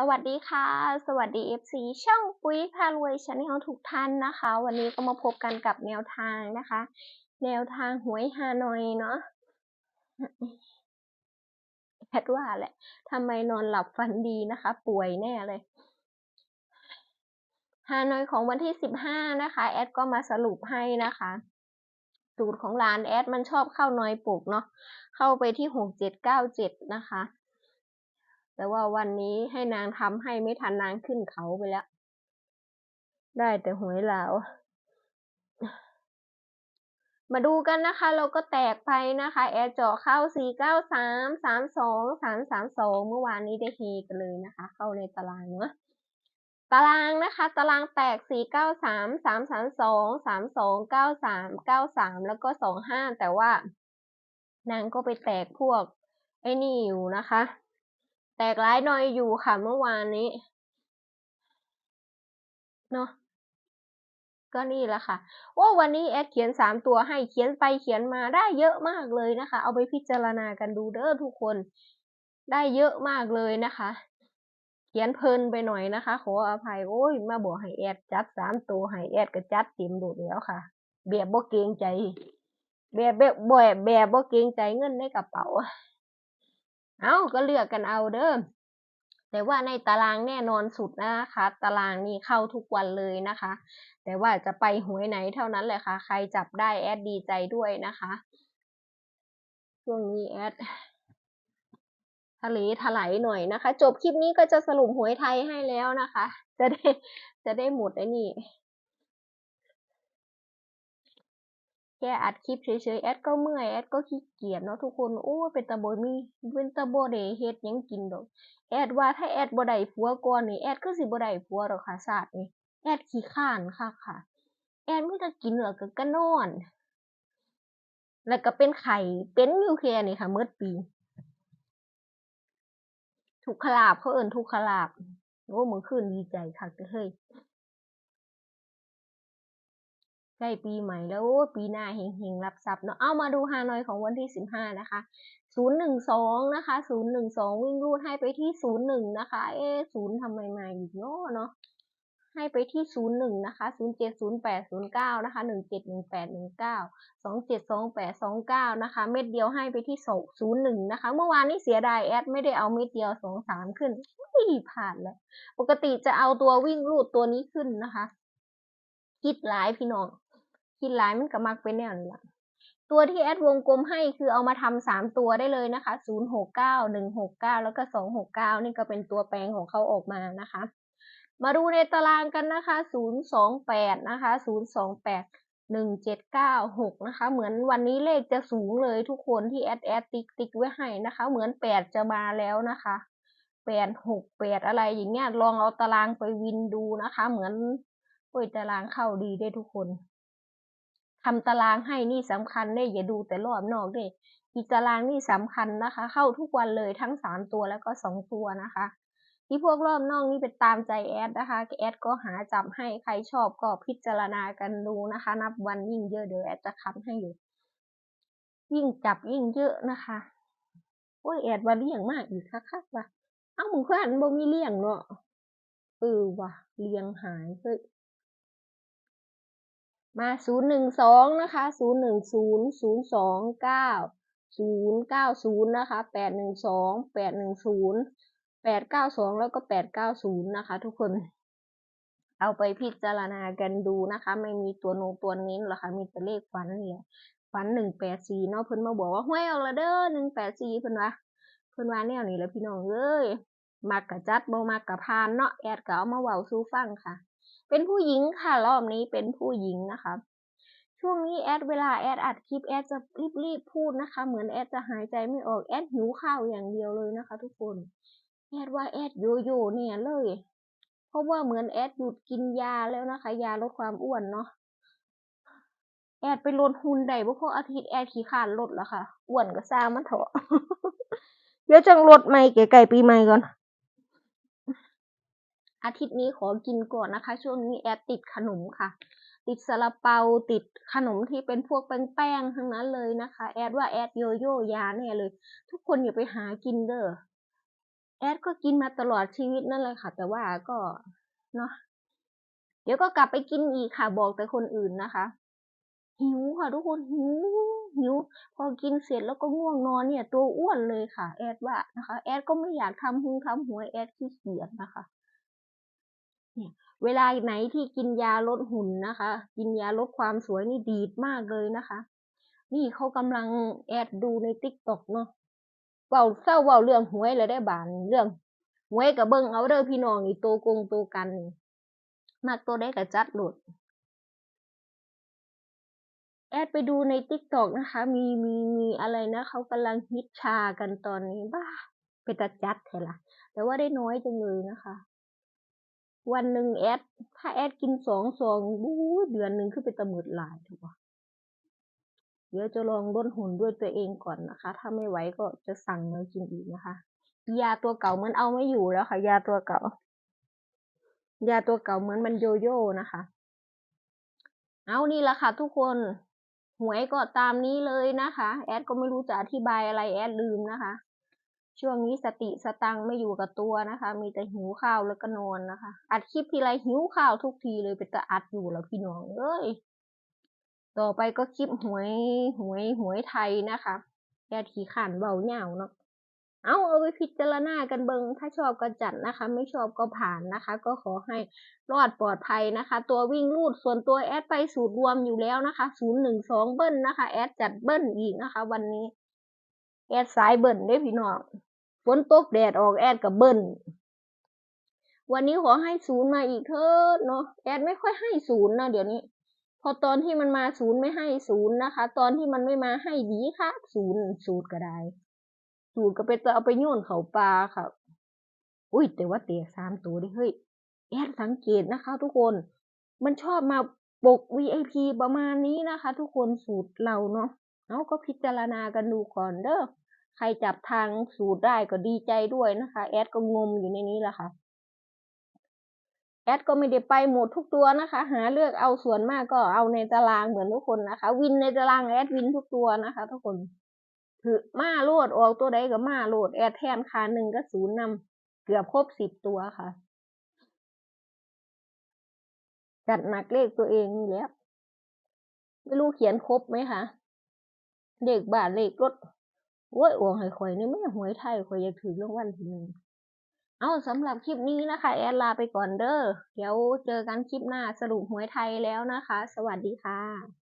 สวัสดีค่ะ สวัสดี FC ช่องปุ้ยพารวยชาแนลทุกท่านนะคะ วันนี้ก็มาพบกันกับแนวทางนะคะ แนวทางหวยฮานอยเนาะแพทว่าแหละทำไมนอนหลับฝันดีนะคะ ป่วยแน่เลยฮานอยของวันที่สิบห้านะคะ แอดก็มาสรุปให้นะคะสูตรของร้านแอดมันชอบเข้านอยปลุกเนาะเข้าไปที่หกเจ็ดเก้าเจ็ดนะคะ แต่ว่าวันนี้ให้นางทำให้ไม่ทันนางขึ้นเขาไปแล้ว ได้แต่หวยเหลามาดูกันนะคะ เราก็แตกไปนะคะ แอร์เจาะเข้า 4 9 3 3 2 3 3 2 เมื่อวานนี้ได้เฮกันเลยนะคะ เข้าในตารางเนาะตารางนะคะ ตารางแตก 4 9 3 3 3 2 3 2 9 3 9 3 แล้วก็ 2 5 แต่ว่านางก็ไปแตกพวกไอ้นี่อยู่นะคะ แตกร้ายหน่อยอยู่ค่ะเมื่อวานนี้เนาะก็นี่แหละค่ะว่าวันนี้แอดเขียนสามตัวให้เขียนไปเขียนมาได้เยอะมากเลยนะคะ เอาไปพิจารณากันดูเด้อทุกคน ได้เยอะมากเลยนะคะ เขียนเพลินไปหน่อยนะคะ ขออภัยโอ้ยมาบอกให้แอดจัดสามตัวให้แอดก็จัดเต็มดูแล้วค่ะ แบบบ่เกรงใจ แบบแบบบ่แบบแบบบ่เกรงใจเงินในกระเป๋า เอาก็เลือกกันเอาเด้อแต่ว่าในตารางแน่นอนสุดนะคะ ตารางนี้เข้าทุกวันเลยนะคะ แต่ว่าจะไปหวยไหนเท่านั้นแหละค่ะ ใครจับได้แอดดีใจด้วยนะคะ ช่วงนี้แอดทะเลถลายหน่อยนะคะ จบคลิปนี้ก็จะสรุปหวยไทยให้แล้วนะคะ จะได้จะได้หมดไอ้นี่ แค่อัดคลิปเฉยๆ แอดก็เมื่อยแอดก็ขี้เกียจเนาะทุกคนโอ้เป็นตาบมีเป็นตาบ่ได้เฮ็ดยังกินดอก แอดว่าถ้าแอดบ่ได้ผัวก่อนนี่แอดก็สิบ่ได้ผัวดอกค่ะชาสตินี้แอดขี้ข้านค่ะค่ะ แอดไมีแต่กินแล้วก็ก็นอน แล้วก็เป็นไข่เป็นอยู่แค่นี้ค่ะเมื่อปีทุกขลาบเขาเอินทุกขลาบโอ้มื้อคืนดีใจคักเด้อเฮ้ย ใกล้ปีใหม่แล้วปีหน้าเฮงๆ รับทรัพย์เนาะเอามาดูฮานอยของวันที่สิบห้านะคะศูนย์หนึ่งสองนะคะศูนย์หนึ่งสองวิ่งรูดให้ไปที่ศูนย์หนึ่งนะคะ เอ๊ศูนย์ทำไมมาอีกเนาะเนาะให้ไปที่ศูนย์หนึ่งนะคะศูนย์เจ็ดศูนย์แปดศูนย์เก้านะคะหนึ่งเจ็ดหนึ่งแปดหนึ่งเก้าสองเจ็ดสองแปดสองเก้านะคะ เม็ดเดียวให้ไปที่ศูนย์หนึ่งนะคะ เมื่อวานนี้เสียดายแอดไม่ได้เอาเม็ดเดียวสองสามขึ้นผ่านแล้วปกติจะเอาตัววิ่งรูดตัวนี้ขึ้นนะคะคิดหลายพี่น้อง คิดหลายมันก็มักเป็นแนวนี้ละตัวที่แอดวงกลมให้คือเอามาทำสามตัวได้เลยนะคะศูนย์หกเก้าหนึ่งหกเก้าแล้วก็สองหกเก้านี่ก็เป็นตัวแปลงของเขาออกมานะคะ มาดูในตารางกันนะคะศูนย์สองแปดนะคะศูนย์สองแปดหนึ่งเจ็ดเก้าหกนะคะ เหมือนวันนี้เลขจะสูงเลยทุกคนที่แอดแอดติ๊กติ๊กไว้ให้นะคะ เหมือนแปดจะมาแล้วนะคะแปดหกแปดอะไรอย่างเงี้ยลองเอาตารางไปวินดูนะคะ เหมือนโอ้ยตารางเข้าดีได้ทุกคน ทำตารางให้นี่สำคัญเด้อย่าดูแต่รอบนอกเด้อีกตารางนี่สำคัญนะคะ เข้าทุกวันเลยทั้งสามตัวแล้วก็สองตัวนะคะ ที่พวกรอบนอกนี่เป็นตามใจแอดนะคะแอดก็หาจับให้ใครชอบก็พิจารณากันดูนะคะ นับวันยิ่งเยอะเดี๋ยวแอดจะคัดให้อยู่ยิ่งจับยิ่งเยอะนะคะโอ้ยแอดว่าเลี่ยงมากอีกคักๆว่ะเอ้ามึงเพื่อนบ่มีเลี่ยงเนาะเออว่ะเลี่ยงหายเฮ้ย มาศูนย์หนึ่งสองนะคะศูนย์หนึ่งศูนะคะแปดหนึ่งสองแล้วก็แปดเก้าศูนะคะ ทุกคน เอาไปพิจารณากันดูนะคะ ไม่มีตัวโนตัวนี้หรอกค่ะ มีแต่เลขฝันนี่แหละฝันหนึ่งแปดสี่เนาะเพิ่นมาบอกว่าห้วยออกละเด้อหนึ่งแปดสี่เพิ่นว่าเพิ่นว่าแนวนี้แหล้วพี่น้องเอ้ยมักกะจัดบ่มักกะพานเนาะ แอดก็เอามาเว้าสู่ฟังค่ะ เป็นผู้หญิงค่ะ รอบนี้เป็นผู้หญิงนะคะ ช่วงนี้แอดเวลาแอดอัดคลิปแอดจะรีบๆพูดนะคะ เหมือนแอดจะหายใจไม่ออกแอดหิวข้าวอย่างเดียวเลยนะคะ ทุกคนแอดว่าแอดโยโย่เนี่ยเลย เพราะว่าเหมือนแอดหยุดกินยาแล้วนะคะ ยาลดความอ้วนเนาะแอดไปลดหุ่นได้เพราะอาทิตย์แอดขี้ขานลดแล้วค่ะอ้วนก็สร้างมันเถอะเดี๋ยวจังลดใหม่เก๋ไก่ปีใหม่ก่อน อาทิตย์นี้ขอกินก่อนนะคะ ช่วงนี้แอดติดขนมค่ะ ติดซาลาเปาติดขนมที่เป็นพวกแป้งๆทั้งนั้นเลยนะคะ แอดว่าแอดโยโย่ยาแน่เลย ทุกคนอย่าไปหากินเด้อแอดก็กินมาตลอดชีวิตนั่นเลยค่ะ แต่ว่าก็เนาะเดี๋ยวก็กลับไปกินอีกค่ะบอกแต่คนอื่นนะคะ หิวค่ะ ทุกคนหิวหิว พอกินเสร็จแล้วก็ง่วงนอนเนี่ย ตัวอ้วนเลยค่ะ แอดว่านะคะ แอดก็ไม่อยากทำหุงทำหัวแอดขี้เกียจนะคะ เนี่ย เวลาไหนที่กินยาลดหุ่นนะคะ กินยาลดความสวยนี่ดีดมากเลยนะคะ นี่เขากำลังแอดดูในติ๊กต็อกเนาะเว้าเศร้าเว้าเรื่องหวยเลยได้บานเรื่องหวยกับเบิ่งเอาเด้อพี่น้องนี่โตกงโตกันนี่มากตัวได้กับจัดหลดแอดไปดูในติ๊กต็อกนะคะ มีมีมีอะไรนะเขากำลังฮิตชากันตอนนี้บ้าไปตัดจัดแค่ละแต่ว่าได้น้อยจังเลยนะคะ วันหนึ่งแอด ถ้าแอดกินสองซองบู๊เดือนหนึ่งขึ้นไปตะมืดหลายถูกปะเดี๋ยวจะลองลดหุ่นด้วยตัวเองก่อนนะคะ ถ้าไม่ไหวก็จะสั่งมากินอีกนะคะ ยาตัวเก่ามันเอาไม่อยู่แล้วค่ะ ยาตัวเก่า ยาตัวเก่าเหมือนมันโยโย่นะคะ เอานี่แหละค่ะ ทุกคนหวยก็ตามนี้เลยนะคะ แอดก็ไม่รู้จะอธิบายอะไรแอดลืมนะคะ ช่วงนี้สติสตังไม่อยู่กับตัวนะคะ มีแต่หิวข้าวแล้วก็นอนนะคะ อัดคลิปทีไรหิวข้าวทุกทีเลยเป็นต่อัดอยู่แล้วพี่น้องเอ้ยต่อไปก็คลิปหวยหวยหวยไทยนะคะแอดขี่ขันเบาเหงาเนาะเอาเอาไปพิจารณากันเบิงถ้าชอบก็จัดนะคะ ไม่ชอบก็ผ่านนะคะ ก็ขอให้รอดปลอดภัยนะคะ ตัววิ่งรูดส่วนตัวแอดไปสูตรรวมอยู่แล้วนะคะศูนย์หนึ่งสองเบิ้ลนะคะ แอดจัดเบิ้ลอีกนะคะ วันนี้ แอดสายเบิ้ลได้พี่น้อง ฝนตกแดดออกแอดกับเบิ้ลวันนี้ขอให้ศูนย์มาอีกเถอะเนาะแอดไม่ค่อยให้ศูนย์นะเดี๋ยวนี้ พอตอนที่มันมาศูนย์ไม่ให้ศูนย์นะคะ ตอนที่มันไม่มาให้ดีค่ะศูนย์ศูนย์ก็ได้สูตรก็เป็นตัวเอาไปโยนเขาปลาค่ะ อุ้ยแต่ว่าเตะสามตัวดิเฮ้ยแอดสังเกตนะคะ ทุกคน มันชอบมาปก VIP ประมาณนี้นะคะ ทุกคนสูตรเราเนาะเอาก็พิจารณากันดูก่อนเด้อ ใครจับทางสูตรได้ก็ดีใจด้วยนะคะ แอดก็งมอยู่ในนี้แหละค่ะ แอดก็ไม่ได้ไปหมดทุกตัวนะคะ หาเลือกเอาส่วนมากก็เอาในตารางเหมือนทุกคนนะคะ วินในตารางแอดวินทุกตัวนะคะ ทุกคนคือมาโลดออกตัวใดก็มาโลดแอดแทนคาหนึ่งก็ศูนย์นำเกือบครบสิบตัวค่ะ จัดหนักเลขตัวเองนี่แล้วไม่รู้เขียนครบไหมคะเลขบ้านเลขรถ โอ้ยอวงให้ข่อยนี่ไม่หวยไทยข่อยอยากถือรางวัลที่หนึ่งเอาสำหรับคลิปนี้นะคะ แอดลาไปก่อนเด้อเดี๋ยวเจอกันคลิปหน้าสรุปหวยไทยแล้วนะคะ สวัสดีค่ะ